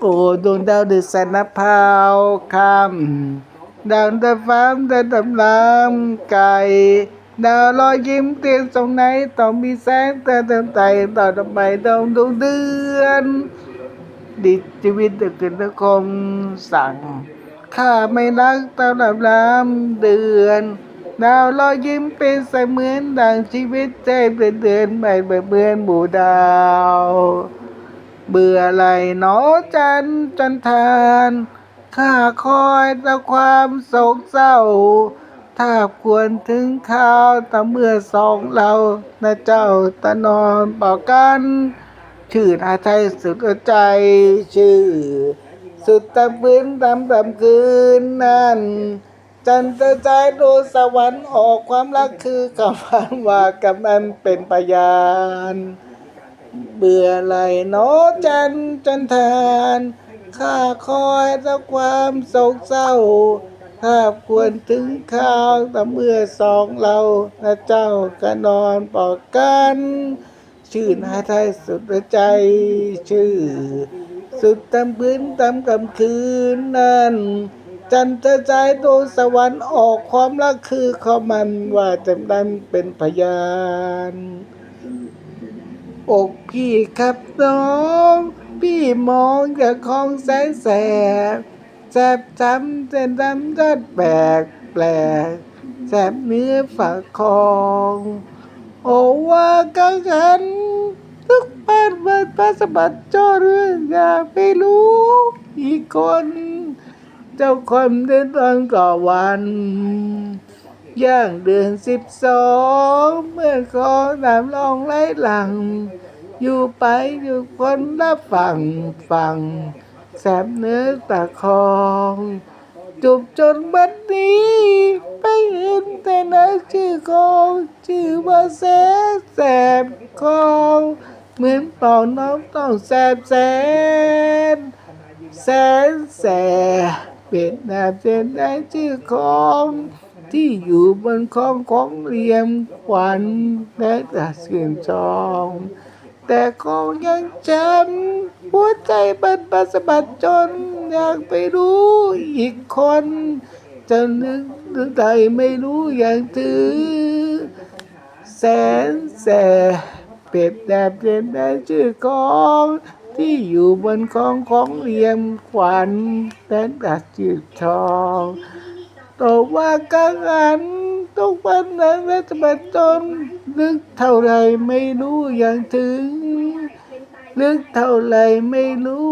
โอ้ดวงดาวดึกแสนนภาวคำดาวตะฟ้ามตะดำลำไก่ดาวลอยยิ้มเตียนตรงไหนต้องมีแสงแต่เติมใจต่อทำไมต้องดวงเดือน ดิดชีวิตดึกขึ้นตะคมสั่งข้าไม่รักตาลำลำเดือน ดาวลอยยิ้มเป็นเสมือนดังชีวิตใจเป็นเดือนไม่เบื่อเบือนหมู่ดาว เบื่อไหลหนอจันจันทานข้าคอยแต่ความโศกเศร้า ถ้าควรถึงข้าวแต่เมื่อสองเรานะเจ้าตะนอนบอกกัน ชื่ออาไทยสุดใจชื่อ สุดตะพื้นตำตำคืนนั้นจันทใจดูสวรรค์ออกความรักคือคำพันว่ากับนั้นเป็นพยาน เบื่อไหลหนอจันจันทานข้าคอยแต่ความโศกเศร้าถ้าควรถึงข้าวแต่เมื่อสองเรานะเจ้าก็นอนปอกกัน ชื่อนาไทยสุดใจชื่อ สุดตำพื้นตำกำคืนนั้นจันทร์ใจดวงสวรรค์ออกความรักคือข้อมันว่าจำนั้นเป็นพยาน อกพี่ครับน้อง พี่มองจากของแสนแสบแสบช้ำเส้นดำยอดแปลกแปลกแสบเนื้อฝากคองโอว่ากังหันทุกบ้านเปิดพระสบัติจอเรื่องอยากไปรู้อีกคน เจ้าคนเดินตอนก่อวัน ย่างเดือนสิบสองเมื่อขอน้ำลองไหลหลัง อยู่ไปอยู่คนละฝั่งฝั่งแสบเนื้อตะคองจุบจนบัดนี้ ไปเห็นแต่นักชื่อของชื่อว่าแสบแสบคองเหมือนเป่าน้องต้องแสบแสนแสนแสบ เป็นนาเส้นได้ชื่อของที่อยู่บนของของเหลี่ยมขวัญและตาเสื่อมชอง แต่ก็ยังจำหัวใจบันบัสบัดจน อยากไปรู้อีกคนจะนึกถึงใจไม่รู้อย่างถือ แสนแสบเป็ดแดบเด่นได้ชื่อของ ที่อยู่บนกองของเหลี่ยมขวัญแต่ดัดจืดทองตกว่ากังหันทุกวันนั้นแลจะบัดจนนึกเท่าไรไม่รู้อย่างถึง นึกเท่าไรไม่รู้